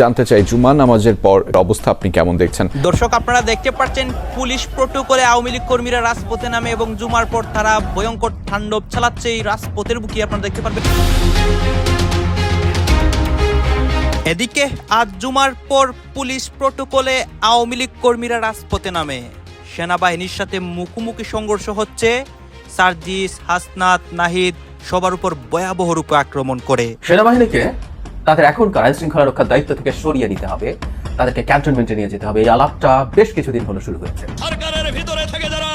জানতে চাই জুমা নামাজের পর অবস্থা আপনি কেমন দেখছেন? দর্শক আপনারা দেখতে পাচ্ছেন পুলিশ প্রোটোকলে আওয়ামী লীগ কর্মীরা রাজপথে নামে এবং জুমার পর তারা ভয়ঙ্কর তাণ্ডব চালাচ্ছে এই রাজপথের বুকি আপনারা দেখতে পারবেন। এদিকে আজ জুমার পর পুলিশ প্রোটোকলে আওয়ামী লীগ কর্মীরা রাজপথে নামে। সেনাবাহিনীর সাথে মুখোমুখি সংঘর্ষ হচ্ছে। সার্জিস হাসনাত নাহিদ সবার উপর ভয়াবহ রূপে আক্রমণ করে। সেনাবাহিনীকে তাদের এখনকার আইন শৃঙ্খলা রক্ষার দায়িত্ব থেকে সরিয়ে দিতে হবে তাদেরকে ক্যান্টনমেন্টে নিয়ে যেতে হবে। এই আলাপটা বেশ কিছুদিন হলো শুরু হয়েছে। সরকারের ভিতরে থেকে যারা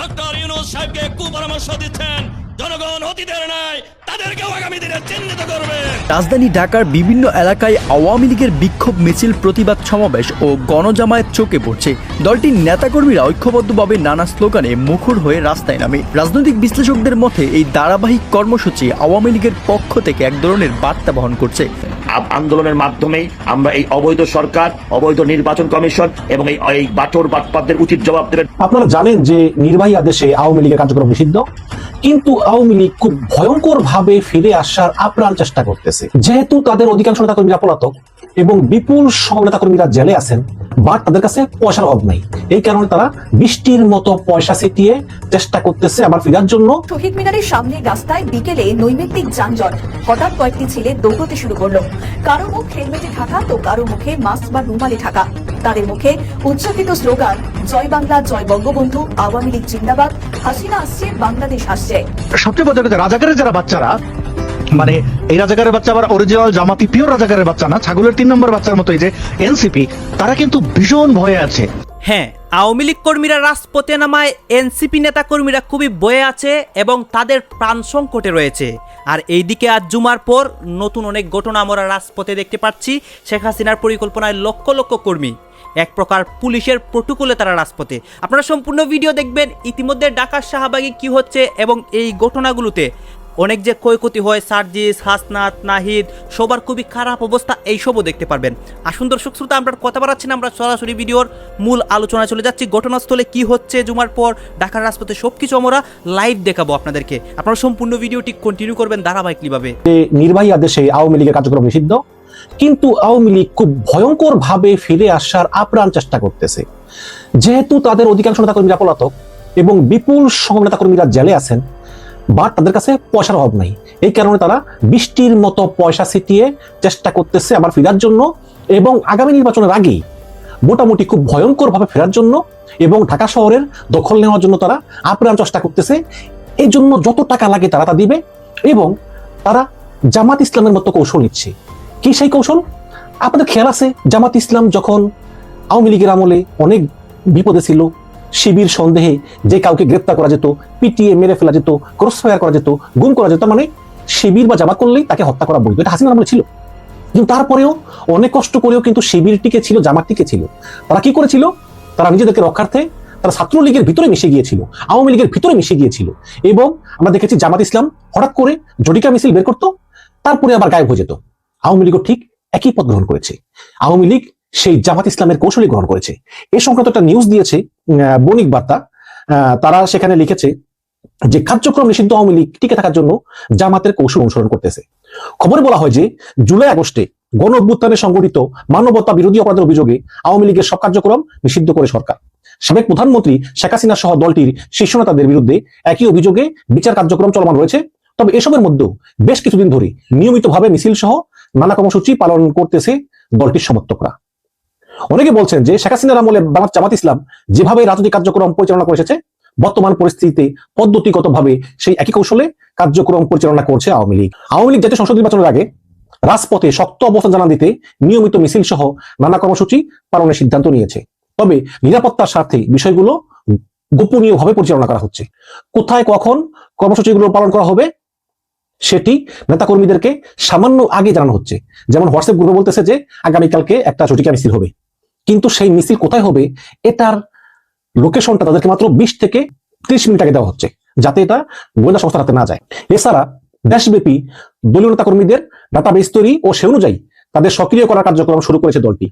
ডক্টর ইউনুস সাহেবকে কুপরামর্শ দিচ্ছেন জনগণ অতীতের নাই তাদেরকেও আগামী দিনে চিহ্নিত করবে। রাজধানী ঢাকার বিভিন্ন এলাকায় আওয়ামী লীগের বিক্ষোভ মিছিল প্রতিবাদ সমাবেশ ও গণজামায়াত চোখে পড়ছে। দলটির নেতাকর্মীরা ঐক্যবদ্ধভাবে নানা স্লোগানে মুখর হয়ে রাস্তায় নামে। রাজনৈতিক বিশ্লেষকদের মতে এই ধারাবাহিক কর্মসূচি আওয়ামী লীগের পক্ষ থেকে এক ধরনের বার্তা বহন করছে। আন্দোলনের মাধ্যমেই আমরা এই অবৈধ সরকার, অবৈধ নির্বাচন কমিশন এবং এই এই বাটর বাটপাতদের উচিত জবাব দেবেন। আপনারা জানেন যে নির্বাহী আদেশে আওয়ামী লীগের কার্যক্রম নিষিদ্ধ, কিন্তু আওয়ামী লীগ খুব ভয়ঙ্কর ভাবে ফিরে আসার আপ্রাণ চেষ্টা করতেছে। যেহেতু তাদের অধিকাংশ নেতাকর্মীরা পলাতক এবং বিপুল সহ নেতাকর্মীরা জেলে আছেন বাট তাদের কাছে পয়সার অভাব নাই। এই কারণে তারা বৃষ্টির মতো পয়সা ছিটিয়ে চেষ্টা করতেছে আবার ফেরার জন্য। শহীদ মিনারের সামনে রাস্তায় বিকেলে নৈমিত্তিক যানজট। হঠাৎ কয়েকটি ছেলে দৌড়তে শুরু করল। কারও মুখ হেলমেটে ঢাকা তো কারও মুখে মাস্ক বা রুমালে ঢাকা তাদের মুখে উচ্চারিত স্লোগান জয় বাংলা জয় বঙ্গবন্ধু আওয়ামী লীগ জিন্দাবাদ হাসিনা আসছে বাংলাদেশ আসছে। সবচেয়ে মজার কথা রাজাকারের যারা বাচ্চারা মানে এই রাজাকারের বাচ্চা আবার অরিজিনাল জামাতি পিওর রাজাকারের বাচ্চা না, ছাগলের তিন নম্বর বাচ্চার মতো এই যে এনসিপি তারা কিন্তু ভীষণ ভয়ে আছে। হ্যাঁ আওয়ামী লীগ কর্মীরা রাজপথে নামায় এনসিপি নেতা কর্মীরা খুবই বয়ে আছে এবং তাদের প্রাণ সংকটে রয়েছে। আর এইদিকে আজ জুমার পর নতুন অনেক ঘটনা আমরা রাজপথে দেখতে পাচ্ছি। শেখ হাসিনার পরিকল্পনায় লক্ষ লক্ষ কর্মী। এক প্রকার পুলিশের প্রোটোকলে তারা রাজপথে। আপনারা সম্পূর্ণ ভিডিও দেখবেন। ইতিমধ্যে ঢাকার শাহবাগে কি হচ্ছে এবং এই ঘটনাগুলোতে অনেক যে ক্ষয়ক্ষতি হয়, সার্জিস, হাসনাত, নাহিদ, সবার খুবই খারাপ অবস্থা, এইসবও দেখতে পারবেন। আসুন দর্শক শ্রোতা, আমরা কথা বাড়াচ্ছি না, আমরা সরাসরি ভিডিওর মূল আলোচনায় চলে যাচ্ছি। ঘটনাস্থলে কি হচ্ছে, জুমার পর ঢাকার রাজপথে সব কিছু আমরা লাইভ দেখাবো আপনাদেরকে। আপনারা সম্পূর্ণ ভিডিওটি কন্টিনিউ করবেন ধারাবাহিকভাবে। নির্বাহী আদেশে আওয়ামী লীগের কার্যক্রম নিষিদ্ধ, কিন্তু আওয়ামী লীগ খুব ভয়ঙ্কর ভাবে ফিরে আসার আপ্রাণ চেষ্টা করতেছে। যেহেতু তাদের অধিকাংশ নেতাকর্মীরা পলাতক এবং বিপুল সহ নেতাকর্মীরা জেলে আছেন বাট তাদের কাছে পয়সার অভাব নাই। এই কারণে তারা বৃষ্টির মতো পয়সা ছিটিয়ে চেষ্টা করতেছে আবার ফেরার জন্য এবং আগামী নির্বাচনের আগেই মোটামুটি খুব ভয়ঙ্কর ভাবে ফেরার জন্য এবং ঢাকা শহরের দখল নেওয়ার জন্য তারা আপ্রাণ চেষ্টা করতেছে। এই জন্য যত টাকা লাগে তারা তা দিবে এবং তারা জামাত ইসলামের মতো কৌশল নিচ্ছে। কি সেই কৌশল? আপনাদের খেয়াল আছে, জামাত ইসলাম যখন আওয়ামী লীগের আমলে অনেক বিপদে ছিল শিবির সন্দেহে যে কাউকে গ্রেপ্তার করা যেত, পিটিয়ে মেরে ফেলা যেত ক্রস ফায়ার করা যেত, গুম করা যেত মানে শিবির বা জামাত করলেই তাকে হত্যা করা বৈধ। এটা হাসিনার আমলে ছিল। কিন্তু তারপরেও অনেক কষ্ট করেও কিন্তু শিবির টিকে ছিল জামাত টিকে ছিল। তারা কি করেছিল? তারা নিজেদেরকে রক্ষার্থে তারা ছাত্রলীগের ভিতরে মিশে গিয়েছিল, আওয়ামী লীগের ভিতরে মিশে গিয়েছিল এবং আমরা দেখেছি জামাত ইসলাম হঠাৎ করে জটিকা মিছিল বের করতো, তারপরে আবার গায়েব হয়ে যেত। আওয়ামী লীগও ঠিক একই পথ গ্রহণ করেছে। আওয়ামী লীগ সেই জামাত ইসলামের কৌশলী গ্রহণ করেছে। এ সংক্রান্ত একটা নিউজ দিয়েছে বণিক বার্তা। তারা সেখানে লিখেছে যে, কার্যক্রম নিষিদ্ধ আওয়ামী লীগ টিকে থাকার জন্য জামাতের কৌশল অনুসরণ করতেছে। খবরে বলা হয় যে, জুলাই আগস্টে গণ অভ্যুত্থানে সংগঠিত মানবতা বিরোধী অপরাধের অভিযোগে আওয়ামী লীগের সব কার্যক্রম নিষিদ্ধ করে সরকার। সাবেক প্রধানমন্ত্রী শেখ হাসিনা সহ দলটির শীর্ষ নেতাদের বিরুদ্ধে একই অভিযোগে বিচার কার্যক্রম চলমান রয়েছে। তবে এসবের মধ্যেও বেশ কিছুদিন ধরে নিয়মিতভাবে মিছিল সহ নানা কর্মসূচি পালন করতেছে দলটির সমর্থকরা। অনেকে বলছেন যে শেখ হাসিনার আমলে বাংলাদেশ জামাত ইসলাম যেভাবে রাজনৈতিক কার্যক্রম পরিচালনা করে এসেছে বর্তমান পরিস্থিতিতে পদ্ধতিগতভাবে সেই একই কৌশলে কার্যক্রম পরিচালনা করছে আওয়ামী লীগ। আওয়ামী লীগ জাতীয় সংসদ নির্বাচনের আগে রাজপথে শক্ত অবস্থান জানান দিতে নিয়মিত মিছিল সহ নানা কর্মসূচি পালনের সিদ্ধান্ত নিয়েছে। তবে নিরাপত্তার স্বার্থে বিষয়গুলো গোপনীয়ভাবে পরিচালনা করা হচ্ছে। কোথায় কখন কর্মসূচিগুলো পালন করা হবে সেটি নেতাকর্মীদেরকে সামান্য আগে জানানো হচ্ছে। যেমন হোয়াটসঅ্যাপ গ্রুপে বলতেছে যে, আগামীকালকে একটা চটিকা মিছিল হবে। কিন্তু সেই মিছিল কোথায় হবে, এটার লোকেশনটা তাদেরকে মাত্র বিশ থেকে ত্রিশ মিনিট আগে দেওয়া হচ্ছে, যাতে এটা গোয়েন্দা সংস্থার হাতে না যায়। এছাড়া দেশব্যাপী দলীয় নেতাকর্মীদের ডাটাবেস তৈরি ও সে অনুযায়ী তাদের সক্রিয় করার কার্যক্রম শুরু করেছে দলটি।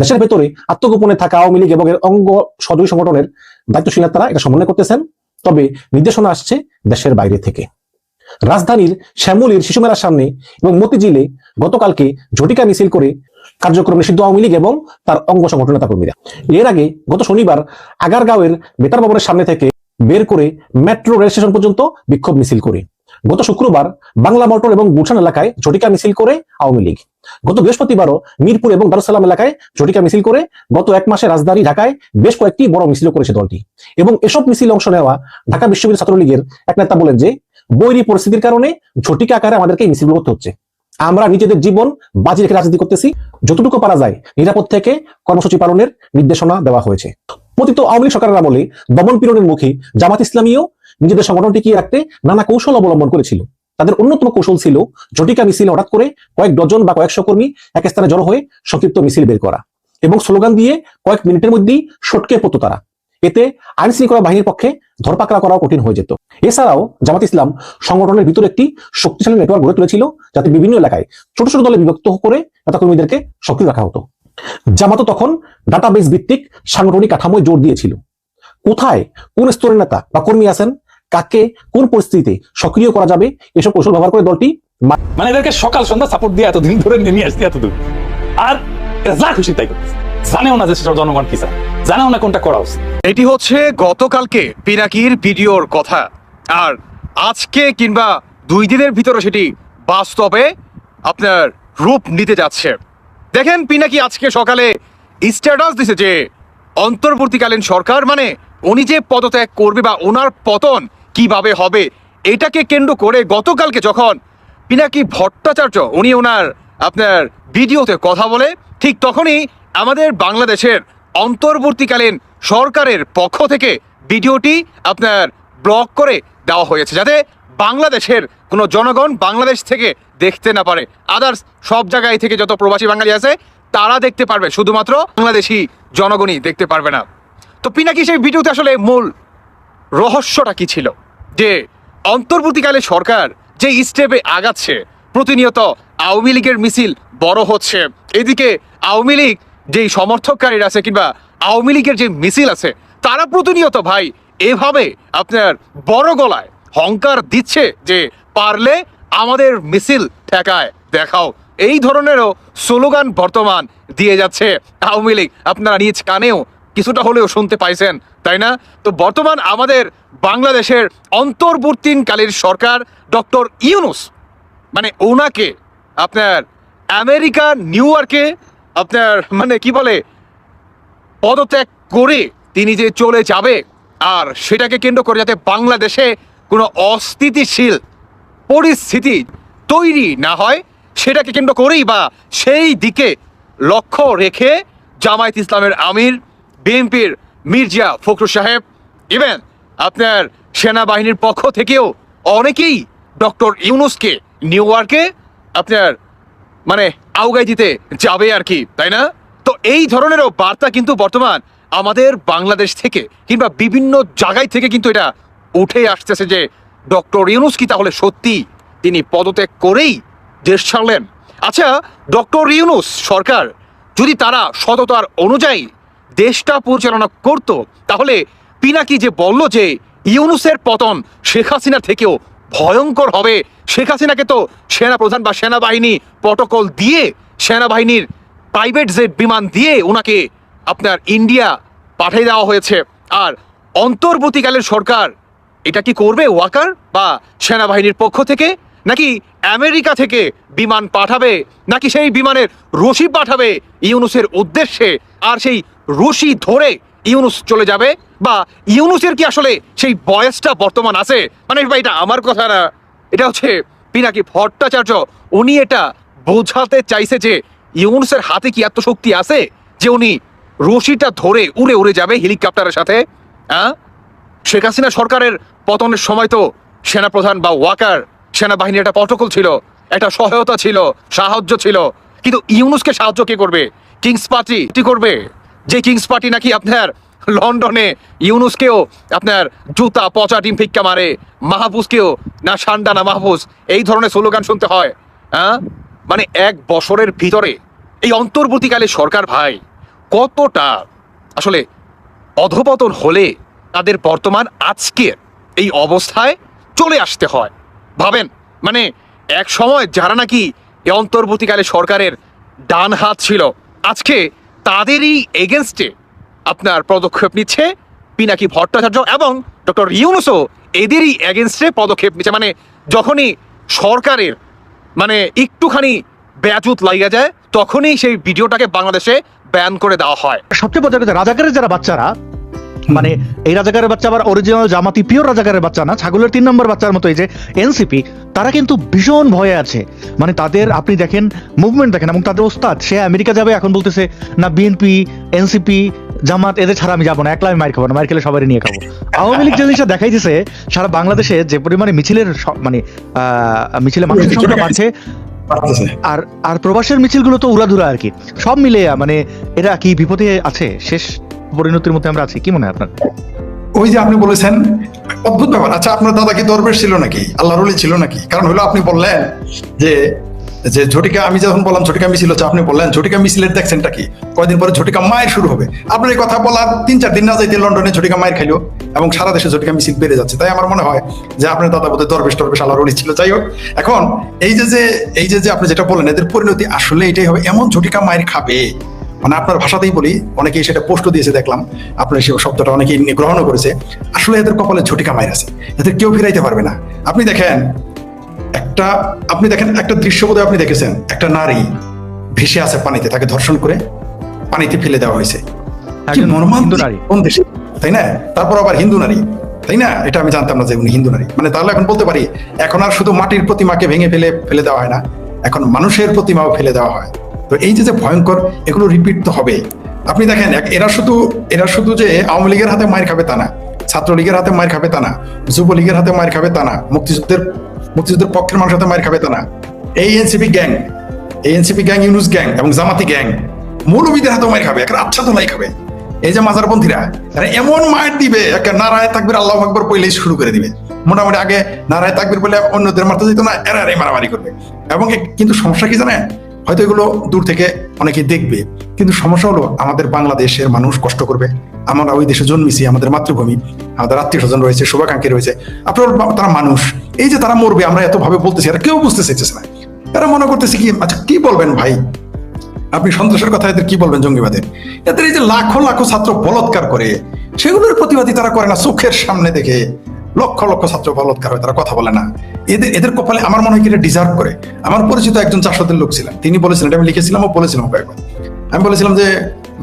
দেশের ভেতরে আত্মগোপনে থাকা আওয়ামী লীগ এবং এর অঙ্গ সহযোগী সংগঠনের দায়িত্বশীল নেতারা এটা সমন্বয় করতেছেন, তবে নির্দেশনা আসছে দেশের বাইরে থেকে। রাজধানীর শ্যামলীর শিশু মেলার সামনে এবং মতিঝিলে গতকালকে ঝটিকা মিছিল করে কার্যক্রম নিষিদ্ধ আওয়ামী লীগ এবং তার অঙ্গ সংগঠন নেতা কর্মীরা। এর আগে গত শনিবার আগারগাঁওয়ের বেতার ভবনের সামনে থেকে বের করে মেট্রো রেল স্টেশন পর্যন্ত বিক্ষোভ মিছিল করে। গত শুক্রবার বাংলা মোটর এবং গুলশান এলাকায় ঝটিকা মিছিল করে আওয়ামী লীগ। গত বৃহস্পতিবারও মিরপুর এবং দারুসালাম এলাকায় ঝটিকা মিছিল করে গত এক মাসে রাজধানী ঢাকায় বেশ কয়েকটি বড় মিছিল করেছে দলটি। এবং এসব মিছিল অংশ নেওয়া ঢাকা বিশ্ববিদ্যালয় ছাত্রলীগের এক নেতা বলেন যে, বৈরী পরিস্থিতির কারণে ঝটিকা আকারে আমাদেরকে মিছিল করতে হচ্ছে। আমরা নিজেদের জীবন বাজি রেখে রাজনীতি করতেছি যতটুকু পারা যায় নিরাপদ থেকে কর্মসূচি পালনের নির্দেশনা দেওয়া হয়েছে। পতিত আওয়ামী লীগ সরকারের আমলে দমন পীড়নের মুখে জামাত ইসলামীও নিজেদের সংগঠন টিকিয়ে রাখতে নানা কৌশল অবলম্বন করেছিল। তাদের অন্যতম কৌশল ছিল জটিকা মিছিল হঠাৎ করে কয়েক ডজন বা কয়েকশো কর্মী এক স্থানে জড়ো হয়ে সংক্ষিপ্ত মিছিল বের করা এবং স্লোগান দিয়ে কয়েক মিনিটের মধ্যেই সটকে পড়তো তারা। এতে আইন শৃঙ্খলা বাহিনীর পক্ষে ধরপাকড়া করাও কঠিন হয়ে যেত। এছাড়াও জামাত ইসলাম সংগঠনের ভিতর একটি শক্তিশালী নেটওয়ার্ক গড়ে তুলেছিল, যাতে বিভিন্ন এলাকায় ছোট ছোট দলে বিভক্ত করে নেতা কর্মীদেরকে সক্রিয় রাখা হতো। জামাতও তখন ডাটাবেস ভিত্তিক সাংগঠনিক কাঠামোয় জোর দিয়েছিল। কোথায় কোন স্তরের নেতা বা কর্মী আছেন, কাকে কোন পরিস্থিতিতে সক্রিয় করা যাবে, এসব কৌশল ব্যবহার করে দলটি মানে এদেরকে সকাল সন্ধ্যা সাপোর্ট দিয়ে এতদিন ধরে নিয়ে আসতে এতদূর। আর যা খুশি তাই করতেছে। জানেও না যে সেসব জনগণ কি চায়। জানেও না কোনটা করা উচিত। এটি হচ্ছে গতকালকে পিনাকির ভিডিওর কথা। আর আজকে কিংবা দুই দিনের ভিতরে সেটি বাস্তবে আপনার রূপ নিতে যাচ্ছে। দেখেন পিনাকি আজকে সকালে স্ট্যাটাস দিছে যে অন্তর্বর্তীকালীন সরকার মানে উনি যে পদত্যাগ করবে বা ওনার পতন কীভাবে হবে, এটাকে কেন্দ্র করে গতকালকে যখন পিনাকি ভট্টাচার্য, উনি ওনার আপনার ভিডিওতে কথা বলে, ঠিক তখনই আমাদের বাংলাদেশের অন্তর্বর্তীকালীন সরকারের পক্ষ থেকে ভিডিওটি আপনার ব্লক করে দেওয়া হয়েছে, যাতে বাংলাদেশের কোনো জনগণ বাংলাদেশ থেকে দেখতে না পারে। আদার্স সব জায়গায় থেকে যত প্রবাসী বাঙালি আছে, তারা দেখতে পারবে, শুধুমাত্র বাংলাদেশি জনগণই দেখতে পারবে না। তো পিনাকি, সেই ভিডিওতে আসলে মূল রহস্যটা কি ছিল? যে অন্তর্বর্তীকালে সরকার যে স্টেপে আগাচ্ছে, প্রতিনিয়ত আওয়ামী লীগের মিছিল বড় হচ্ছে। এদিকে আওয়ামী লীগ যেই সমর্থককারীরা আছে কিংবা আওয়ামী লীগের যে মিছিল আছে, তারা প্রতিনিয়ত ভাই, এভাবে আপনার বড় গলায় হংকার দিচ্ছে যে পারলে আমাদের মিছিল ঠেকায়, দেখাও। এই ধরনেরও স্লোগান বর্তমান দিয়ে যাচ্ছে আওয়ামী লীগ। আপনারা নিজ কানেও কিছুটা হলেও শুনতে পাইছেন, তাই না? তো বর্তমান আমাদের বাংলাদেশের অন্তর্বর্তীকালীন সরকার ডক্টর ইউনুস মানে ওনাকে, আপনার আমেরিকা, নিউ ইয়র্কে আপনার মানে কি বলে, পদত্যাগ করে তিনি যে চলে যাবে আর সেটাকে কেন্দ্র করে যাতে বাংলাদেশে কোনো অস্থিতিশীল পরিস্থিতি তৈরি না হয়, সেটাকে কেন্দ্র করেই বা সেই দিকে লক্ষ্য রেখে জামায়াত ইসলামের আমির, বিএনপির মির্জা ফখরুল সাহেব ইভেন আপনার সেনাবাহিনীর পক্ষ থেকেও অনেকেই ডক্টর ইউনুসকে, নিউ ইয়র্কে আপনার মানে আউগাই দিতে যাবে আর কি, তাই না? তো এই ধরনেরও বার্তা কিন্তু বর্তমান আমাদের বাংলাদেশ থেকে কিংবা বিভিন্ন জায়গায় থেকে কিন্তু এটা উঠে আসতেছে যে ডক্টর ইউনুস কি তাহলে সত্যি তিনি পদত্যাগ করেই দেশ ছাড়লেন? আচ্ছা ডক্টর ইউনুস সরকার যদি তারা সততার অনুযায়ী দেশটা পরিচালনা করত, তাহলে পিনাকি যে বলল যে ইউনুসের পতন শেখ হাসিনা থেকেও ভয়ঙ্কর হবে। শেখ হাসিনাকে তো সেনাপ্রধান বা সেনাবাহিনী প্রটোকল দিয়ে, সেনাবাহিনীর প্রাইভেট জেট বিমান দিয়ে ওনাকে আপনার ইন্ডিয়া পাঠিয়ে দেওয়া হয়েছে। আর অন্তর্বর্তীকালের সরকার এটা কি করবে ওয়াকার বা সেনাবাহিনীর পক্ষ থেকে? নাকি আমেরিকা থেকে বিমান পাঠাবে? নাকি সেই বিমানের রশি পাঠাবে ইউনুসের উদ্দেশ্যে? আর সেই রশি ধরে ইউনুস চলে যাবে? বা ইউনুসের কি আসলে সেই বয়সটা বর্তমান আছে? মানে ভাই, এটা আমার কথা না। এটা হচ্ছে পিনাকি ভট্টাচার্য, উনি এটা বোঝাতে চাইছে যে ইউনুসের হাতে কি এত শক্তি আছে? যে উনি রশিটা ধরে উড়ে উড়ে যাবে হেলিকপ্টারের সাথে হ্যাঁ শেখ হাসিনা সরকারের পতনের সময় তো সেনাপ্রধান বা ওয়াকার সেনাবাহিনীর একটা প্রটোকল ছিল, একটা সহায়তা ছিল, সাহায্য ছিল। কিন্তু ইউনুসকে সাহায্য কে করবে? কিংস পার্টি, কি করবে? যে কিংস পার্টি নাকি আপনার লন্ডনে ইউনুসকেও আপনার জুতা, পচা ডিম ফিক্কা মারে, মাহফুজকেও, না সান্ডা, না মাহফুজ, এই ধরনের স্লোগান শুনতে হয় হ্যাঁ? মানে এক বছরের ভিতরে, এই অন্তর্বর্তীকালে সরকার ভাই, কতটা আসলে অধপতন হলে তাদের বর্তমান আজকের এই অবস্থায় চলে আসতে হয়, ভাবেন? মানে এক সময় যারা নাকি এই অন্তর্বর্তীকালে সরকারের ডান হাত ছিল, আজকে তাদেরই এগেনস্টে আপনার পদক্ষেপ নিচ্ছে পিনাকি ভট্টাচার্য এবং ডক্টর ইউনুসও এদেরই এগেনস্টে পদক্ষেপ নিচ্ছে। মানে যখনই সরকারের মানে একটুখানি ব্যাজুত লাগিয়ে যায়, তখনই সেই ভিডিওটাকে বাংলাদেশে ব্যান করে দেওয়া হয়। সবচেয়ে মজার কথা রাজাকারের যারা বাচ্চারা মানে এই রাজাকারের বাচ্চা আবার অরিজিনাল জামাতি পিওর রাজাকারের বাচ্চা না, ছাগলের তিন নম্বর বাচ্চার মতো এই যে এনসিপি তারা কিন্তু ভীষণ ভয়ে আছে। মানে তাদের, আপনি দেখেন মুভমেন্ট দেখেন, এবং তাদের ওস্তাদ, সে আমেরিকা যাবে এখন বলতেছে, না বিএনপি এনসিপি জামাত এদের ছাড়া আমি যাব না একলা আমি মার খাব না মার খেলে সবারই নিয়ে খাব। আওয়ামী লীগ যে জিনিসটা দেখাই দিছে সারা বাংলাদেশে যে পরিমাণে মিছিলের মানে মিছিলে মানুষের সংখ্যা বাড়ছে আর আর প্রবাসের মিছিলগুলো তো উড়াধুরা আর কি। সব মিলে মানে এরা কি বিপদে আছে? শেষ পরিণতির মধ্যে আমরা আছি কি মনে হয় আপনার? ওই যে আপনি বলেছেন অদ্ভুত ব্যাপার। আচ্ছা আপনার দাদা কি দরবেশ ছিল নাকি? আল্লাহ রলি ছিল নাকি? কারণ হলো আপনি বললেন যে যে ঝটিকা আমি যখন বললাম, ঝটিকা মিছিল হচ্ছে, আপনি বললেন, ঝটিকা মিছিলের দেখছেনটা কি? কয়দিন পরে ঝটিকা মায়ের শুরু হবে। আপনার এই কথা বলার তিন চার দিন না যাইতে লন্ডনে ঝটিকা মায়ের খাইলো এবং সারা দেশে ঝটিকা মিছিল বেড়ে যাচ্ছে। তাই আমার মনে হয় যে আপনার দাদা বোধহয় দরবেশ টরবেশ আল্লাহ রলি ছিল। যাই হোক, এখন এই যে যে, এই যে যে আপনি যেটা বললেন, এদের পরিণতি আসলে এটাই হবে। এমন ঝটিকা মায়ের খাবে। মানে আপনার ভাষাতেই বলি, অনেকেই সেটা পোস্ট দিয়েছে দেখলাম। আপনার সেই শব্দটা অনেকেই গ্রহণও করেছে। আসলে এদের কপালে ঝটিকা মায়ের আছে। এদের কেউ ফিরাইতে পারবে না। আপনি দেখেন একটা আপনি দেখেন একটা দৃশ্য বোধহয় আপনি দেখেছেন। একটা নারী ভেসে আছে পানিতে তাকে ধর্ষণ করে পানিতে ফেলে দেওয়া হয়েছে। কোন দেশে? তাই না? তারপর আবার হিন্দু নারী। তাই না? এটা আমি জানতাম না যে উনি হিন্দু নারী। মানে তাহলে এখন বলতে পারি এখন আর শুধু মাটির প্রতিমাকে ভেঙে ফেলে ফেলে দেওয়া হয় না। এখন মানুষের প্রতিমাও ফেলে দেওয়া হয়। তো এই যে যে ভয়ঙ্কর এগুলো রিপিট তো হবে আপনি দেখেন এরা শুধু এরা শুধু যে আওয়ামী লীগের হাতে মায়ের খাবে তা না। ছাত্রলীগের হাতে মায়ের খাবে তা না। যুবলীগের হাতে মায়ের খাবে তা না। মুক্তিযুদ্ধের মুক্তিযুদ্ধের পক্ষের মানুষ হাতে মায়ের খাবে তা না। এই এনসিপি গ্যাং, এই এনসিপি গ্যাং, ইউনুস গ্যাং এবং জামাতি গ্যাং, মৌলবীদের হাতে মায়ের খাবে একটা আচ্ছা তোলাই খাবে। এই যে মাজারপন্থীরা এরা এমন মায়ের দিবে, একটা নারায় তাকবির আল্লাহ আকবর পইলেই শুরু করে দিবে। মোটামুটি আগে নারায় তাকবির বলে অন্যদের মারতে যেত না, এরা এরাই মারামারি করবে। এবং কিন্তু সমস্যা কি জানেন? হয়তো এগুলো দূর থেকে অনেকে দেখবে, কিন্তু সমস্যা হলো আমাদের বাংলাদেশের মানুষ কষ্ট করবে। আমরা ওই দেশে জন্মেছি, আমাদের মাতৃভূমি, আমাদের আত্মীয় স্বজন রয়েছে, শুভাকাঙ্ক্ষী রয়েছে। আপনার তারা মানুষ এই যে তারা মরবে, আমরা এত ভাবে বলতেছি, এরা কেউ বুঝতে চাইতেছে না। এরা মনে করতেছে কি আচ্ছা কি বলবেন ভাই? আপনি সন্ত্রাসের কথা এদের কি বলবেন জঙ্গিবাদের? এদের এই যে লাখো লাখো ছাত্র বলৎকার করে, সেগুলোর প্রতিবাদী তারা করে না, চোখের সামনে দেখে লক্ষ লক্ষ ছাত্র বলৎকার হয় তারা কথা বলে না। এদের এদের কপালে আমার মনে হয় কি, এটা ডিজার্ভ করে। আমার পরিচিত একজন চাষাদের লোক ছিলেন, তিনি বলেছিলেন, এটা আমি লিখেছিলাম, ও বলেছিলাম কয়েকবার। আমি বলেছিলাম যে,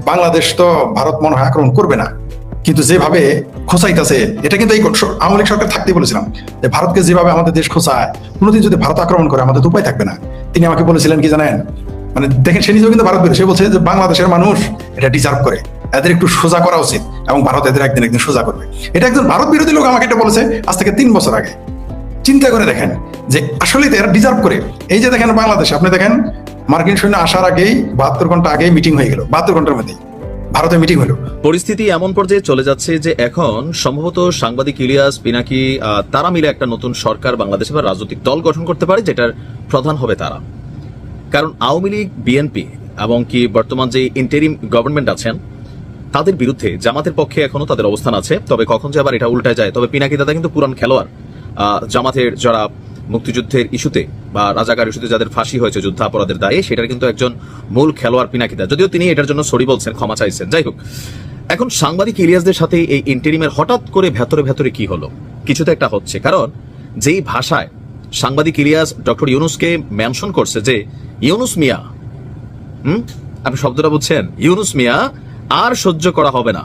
বাংলাদেশ তো ভারত মনে হয় আক্রমণ করবে না। কিন্তু যেভাবে খোঁচাইতেছে, এটা কিন্তু এই আওয়ামী লীগ সরকার থাকতেই বলেছিলাম যে ভারতকে যেভাবে আমাদের দেশ খোঁচায়, কোনোদিন যদি ভারত আক্রমণ করে, আমাদের উপায় থাকবে না। তিনি আমাকে বলেছিলেন কি জানেন মানে দেখেন সে নিজেও কিন্তু ভারত সে বলছে যে বাংলাদেশের মানুষ এটা ডিজার্ভ করে। এদের একটু সোজা করা উচিত এবং ভারত এদের একদিন একদিন সোজা করবে। এটা একজন ভারত বিরোধী লোক আমাকে এটা বলেছে আজ থেকে তিন বছর আগে। চিন্তা করে দেখেন যে আসলে এরা ডিজার্ভ করে। এই যে দেখেন বাংলাদেশে, আপনি দেখেন মার্কিন সৈন্য আসার আগেই বাহাত্তর ঘণ্টা আগেই মিটিং হয়ে গেল, বাহাত্তর ঘণ্টার মধ্যেই। ভারতে মিটিং হলো। পরিস্থিতি এমন পর্যায়ে চলে যাচ্ছে যে এখন সম্ভবত সাংবাদিক ইলিয়াস, পিনাকি তারা মিলে একটা নতুন সরকার বাংলাদেশে বা রাজনৈতিক দল গঠন করতে পারে, যেটার প্রধান হবে তারা। কারণ আওয়ামী লীগ, বিএনপি এবং কি বর্তমান যে ইন্টারিম গভর্নমেন্ট আছেন, তাদের বিরুদ্ধে জামাতের পক্ষে এখনও তাদের অবস্থান আছে, তবে কখন যে আবার এটা উল্টায় যায়। তবে পিনাকি দাদা কিন্তু পুরান খেলোয়াড়। জামাতের যারা মুক্তিযুদ্ধের ইস্যুতে বা রাজাকার ইস্যুতে যাদের ফাঁসি হয়েছে, যুদ্ধাপরাধের দায়ে, সেটার কিন্তু একজন মূল খেলোয়াড় পিনাকিদা। যদিও তিনি এটার জন্য সরি বলছেন, ক্ষমা চাইছেন। যাই হোক, এখন সাংবাদিক ইলিয়াসদের সাথে এই ইন্টারিমের হঠাৎ করে ভেতরে ভেতরে কি হলো? কিছু তো একটা হচ্ছে, কারণ যেই ভাষায় সাংবাদিক ইলিয়াস ডক্টর ইউনুসকে মেনশন করছে যে, ইউনুস মিয়া, হুম? আপনি শব্দটা বুঝছেন? ইউনুস মিয়া, আর সহ্য করা হবে না।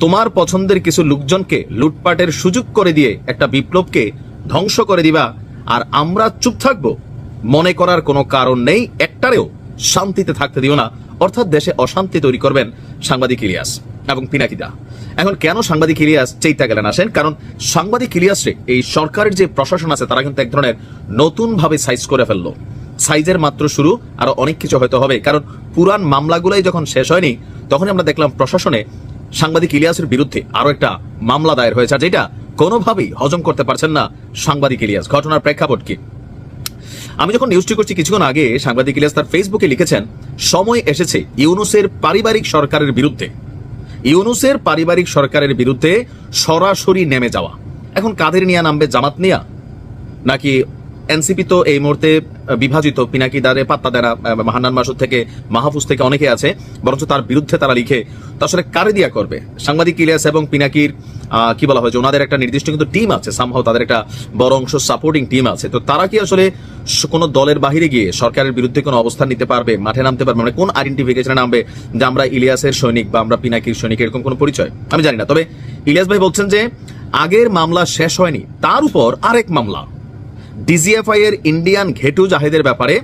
তোমার পছন্দের কিছু লোকজনকে লুটপাটের সুযোগ করে দিয়ে একটা বিপ্লবকে ধ্বংস করে দিবা আর আমরা চুপ থাকব। মনে করার কোনো কারণ নেই, একটারেও শান্তিতে থাকতে দিও না। অর্থাৎ দেশে অশান্তি তৈরি করবেন সাংবাদিক ইলিয়াস এবং পিনাকিদা। এখন কেন সাংবাদিক ইলিয়াস চেইতা গেলেন আসেন? কারণ সাংবাদিক ইলিয়াসরে এই সরকারের যে প্রশাসন আছে, তারা কিন্তু এক ধরনের নতুন ভাবে সাইজ করে ফেলল। সাইজের মাত্র শুরু, আরও অনেক কিছু হয়তো হবে। কারণ পুরান মামলাগুলাই যখন শেষ হয়নি, তখনই আমরা দেখলাম প্রশাসনে সাংবাদিক ইলিয়াসের বিরুদ্ধে আরও একটা মামলা দায়ের হয়েছে। যেটা কোনোভাবেই হজম করতে পারছেন না সাংবাদিক ইলিয়াস। ঘটনার প্রেক্ষাপট কি? আমি যখন নিউজটি করছি কিছুক্ষণ আগে, সাংবাদিক ইলিয়াস তার ফেসবুকে লিখেছেন, সময় এসেছে ইউনুসের পারিবারিক সরকারের বিরুদ্ধে। ইউনুসের পারিবারিক সরকারের বিরুদ্ধে সরাসরি নেমে যাওয়া। এখন কাদের নিয়ে নামবে জামাত নিয়া? নাকি এনসিপি তো এই মুহূর্তে বিভাজিত পিনাকি দ্বারে পাত্তা দেনা আহ, হান্নান মাসুদ থেকে মাহফুজ থেকে অনেকে আছে বরঞ্চ তার বিরুদ্ধে তারা লিখে তো আসলে কারে দিয়া করবে? সাংবাদিক ইলিয়াস এবং পিনাকির কি বলা হয় যে ওনাদের একটা নির্দিষ্ট কিন্তু টিম আছে সামহাও তাদের একটা বড় অংশ সাপোর্টিং টিম আছে। তো তারা কি আসলে কোনো দলের বাহিরে গিয়ে সরকারের বিরুদ্ধে কোনো অবস্থান নিতে পারবে মাঠে নামতে পারবে? মানে কোন আইডেন্টিফিকেশনে নামবে যে আমরা ইলিয়াসের সৈনিক বা আমরা পিনাকির সৈনিক এরকম কোনো পরিচয়? আমি জানি না। তবে ইলিয়াস ভাই বলছেন যে আগের মামলা শেষ হয়নি তার উপর আরেক মামলা। ডিজিএফআই এর ইন্ডিয়ান ঘেটু জাহেদের ব্যাপারে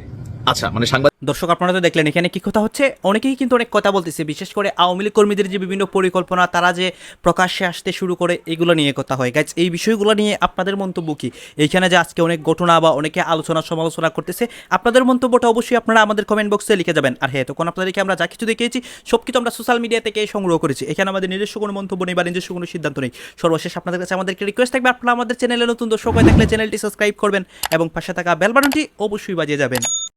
আচ্ছা মানে সাংবাদিক দর্শক, আপনারা তো দেখলেন, এখানে কি কথা হচ্ছে? অনেকেই কিন্তু অনেক কথা বলতেছে, বিশেষ করে আওয়ামী লীগ কর্মীদের যে বিভিন্ন পরিকল্পনা, তারা যে প্রকাশ্যে আসতে শুরু করে, এগুলো নিয়ে কথা হয়। গাইজ এই বিষয়গুলো নিয়ে আপনাদের মন্তব্য কি? এইখানে যে আজকে অনেক ঘটনা বা অনেকে আলোচনা, সমালোচনা করতেছে, আপনাদের মন্তব্যটা অবশ্যই আপনারা আমাদের কমেন্ট বক্সে লিখে যাবেন। আর হ্যাঁ তখন আপনাদেরকে আমরা যা কিছু দেখিয়েছি সব কিছু আমরা সোশ্যাল মিডিয়া থেকে সংগ্রহ করেছি। এখানে আমাদের নিজস্ব কোনো মন্তব্য নেই বা নিজস্ব কোনো সিদ্ধান্ত নেই। সর্বশেষ আপনাদের কাছে আমাদেরকে রিকোয়েস্ট থাকবে, আপনারা আমাদের চ্যানেলে নতুন দর্শক হয়ে থাকলে চ্যানেলটি সাবস্ক্রাইব করবেন এবং পাশে থাকা বেল বাটনটি অবশ্যই বাজিয়ে যাবেন।